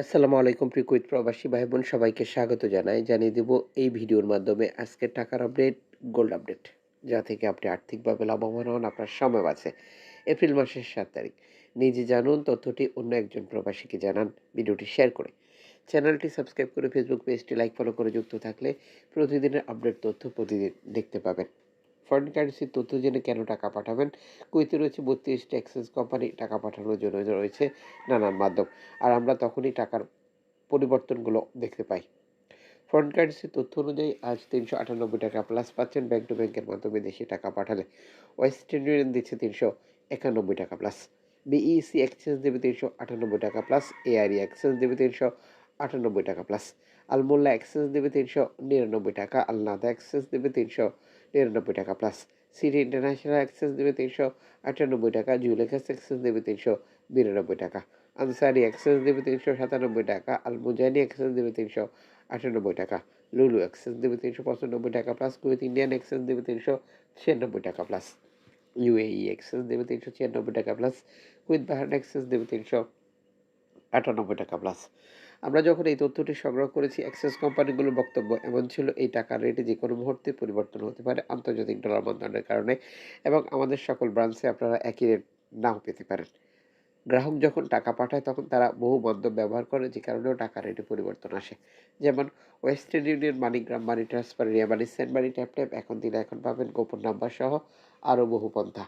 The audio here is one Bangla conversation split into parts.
আসসালামু আলাইকুম প্রিকুইত প্রবাসী ভাই বোন সবাইকে স্বাগত জানাই। জানিয়ে দেব এই ভিডিওর মাধ্যমে আজকের টাকার আপডেট, গোল্ড আপডেট, যা থেকে আপনি আর্থিকভাবে লাভবান হন, আপনার সময় আছে এপ্রিল মাসের সাত তারিখ। নিজে জানুন তথ্যটি, অন্য একজন প্রবাসীকে জানান ভিডিওটি শেয়ার করে। চ্যানেলটি সাবস্ক্রাইব করে ফেসবুক পেজটি লাইক, ফলো করে যুক্ত থাকলে প্রতিদিনের আপডেট তথ্য প্রতিদিন দেখতে পাবেন। ফরেন কারেন্সির তথ্য জেনে কেন টাকা পাঠাবেন? কুইতে রয়েছে বত্রিশটি এক্সচেঞ্জ কোম্পানি টাকা পাঠানোর জন্য রয়েছে নানান মাধ্যম। আর আমরা তখনই টাকার পরিবর্তনগুলো দেখতে পাই। ফরেন কারেন্সির তথ্য অনুযায়ী আজ তিনশো আটানব্বই টাকা প্লাস পাচ্ছেন ব্যাংক টু ব্যাংকের মাধ্যমে দেশে টাকা পাঠালে। ওয়েস্ট ইউনিয়ন দিচ্ছে তিনশো একানব্বই টাকা প্লাস বিইসি এক্সচেঞ্জ দেবে তিনশো আটানব্বই টাকা প্লাস এআরই এক্সচেঞ্জ দেবে তিনশো আটানব্বই টাকা প্লাস আলমোল্লা এক্সচেঞ্জ দেবে তিনশো নিরানব্বই টাকা। আলনাদা এক্সচেঞ্জ দেবে তিনশো নিরানব্বই টাকা প্লাস সিটি ইন্টারন্যাশনাল এক্সচেঞ্জ দেবে তিনশো আটানব্বই টাকা জুলেখাস এক্সচেঞ্জ দেবে তিনশো বিরানব্বই টাকা। আনসারি এক্সচেঞ্জ দেবে তিনশো সাতানব্বই টাকা আল মুজানি এক্সচেঞ্জ দেবে তিনশো আটানব্বই টাকা। লুলু এক্সচেঞ্জ দেবে তিনশো পঁচানব্বই টাকা প্লাস কুয়েত ইন্ডিয়ান এক্সচেঞ্জ দেবে তিনশো ছিয়ানব্বই টাকা প্লাস ইউএই এক্সচেঞ্জ দেবে তিনশো ছিয়ানব্বই টাকা প্লাস কুয়েত বাহারান এক্সচেঞ্জ দেবে তিনশো আটানব্বই টাকা প্লাস আমরা যখন এই তথ্যটি সংগ্রহ করেছি অ্যাক্সেস কোম্পানিগুলোর বক্তব্য এমন ছিল, এই টাকার রেটে যে কোনো মুহূর্তে পরিবর্তন হতে পারে আন্তর্জাতিক ডলার মানদণ্ডের কারণে এবং আমাদের সকল ব্রাঞ্চে আপনারা একই রেট নাও পেতে পারেন। গ্রাহক যখন টাকা পাঠায়, তখন তারা বহু মাধ্যম ব্যবহার করে, যে কারণেও টাকা রেটে পরিবর্তন আসে। যেমন Western Union MoneyGram money transfer Ria money send money tap tap এখন দিনে এখন পাবেন গোপন নাম্বার সহ আরও বহু পন্থা।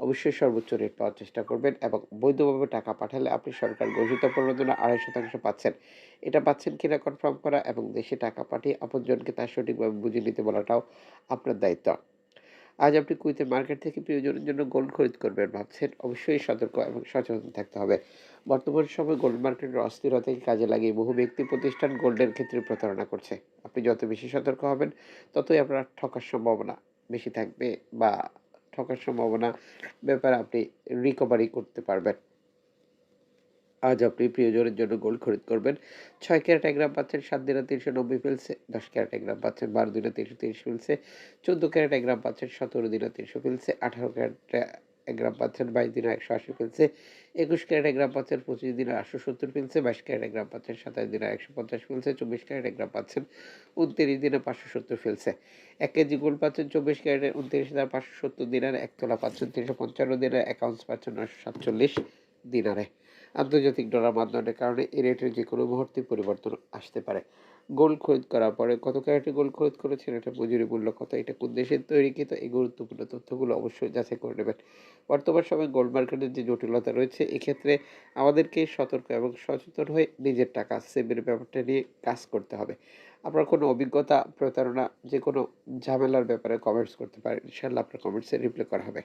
অবশ্যই সর্বোচ্চ রেট পাওয়ার চেষ্টা করবেন এবং বৈধভাবে টাকা পাঠালে আপনি সরকার ঘোষিত প্রণোদনা আড়াই শতাংশ পাচ্ছেন। এটা পাচ্ছেন কিনা কনফার্ম করা এবং দেশে টাকা পাঠিয়ে আপনজনকে তার সঠিকভাবে বুঝে নিতে বলাটাও আপনার দায়িত্ব। আজ আপনি কুইতের মার্কেট থেকে প্রিয়জনের জন্য গোল্ড খরিদ করবেন ভাবছেন, অবশ্যই সতর্ক এবং সচেতন থাকতে হবে। বর্তমান সময় গোল্ড মার্কেটের অস্থিরতাকে কাজে লাগিয়ে বহু ব্যক্তি প্রতিষ্ঠান গোল্ডের ক্ষেত্রে প্রতারণা করছে। আপনি যত বেশি সতর্ক হবেন, ততই আপনার ঠকার সম্ভাবনা বেশি থাকবে বা ঠকার সম্ভাবনা ব্যাপারে আপনি রিকভারি করতে পারবেন। আজ আপনি প্রিয়জনের জন্য গোল্ড খরিদ করবেন। ছয় ক্যারেট এক গ্রাম পাচ্ছেন, সাত দিনে তিনশো নব্বই ফেলছে দশ ক্যারেট এক গ্রাম পাচ্ছেন, বারো দিনে তিনশো তিরিশ ফেলছে চোদ্দ ক্যারেট এক গ্রাম পাচ্ছেন, সতেরো দিনে তিনশো ফেলছে আঠারো ক্যারেট এক গ্রাম পাচ্ছেন বাইশ দিনে একশো আশি ফেলছে, একুশ ক্যারেট এক গ্রাম পাচ্ছেন পঁচিশ দিনে আটশো সত্তর ফেলছে, বাইশ ক্যারেট এক গ্রাম পাচ্ছেন সাতাশ দিনে একশো পঞ্চাশ ফেলছে, চব্বিশ ক্যারেট এক গ্রাম পাচ্ছেন উনত্রিশ দিনে পাঁচশো সত্তর ফেলছে। এক কেজি গোল্ড পাচ্ছেন চব্বিশ ক্যারেটের উনত্রিশ হাজার পাঁচশো সত্তর দিনের এক তোলা পাচ্ছেন তিনশো পঞ্চান্ন দিনের অ্যাকাউন্টস পাচ্ছেন নশো সাতচল্লিশ দিনারে। আন্তর্জাতিক ডলার মানদণ্ডের কারণে এই রেটের যে কোনো মুহূর্তে পরিবর্তন আসতে পারে। গোল্ড খরিদ করার পরে কত ক্যারেটে গোল্ড খরিদ করেছেন এটা মজুরি মূল্য কত, এটা কোন দেশের তৈরিকৃত এই গুরুত্বপূর্ণ তথ্যগুলো অবশ্যই যাচাই করে নেবেন। বর্তমান সময়ে গোল্ড মার্কেটের যে জটিলতা রয়েছে, এক্ষেত্রে আমাদেরকে সতর্ক এবং সচেতন হয়ে নিজের টাকা সেভের ব্যাপারটা নিয়ে কাজ করতে হবে। আপনার কোনো অভিজ্ঞতা, প্রতারণা যে কোনো ঝামেলার ব্যাপারে কমেন্টস করতে পারেন। ইনশাল্লাহ আপনার কমেন্টসে রিপ্লাই করা হবে।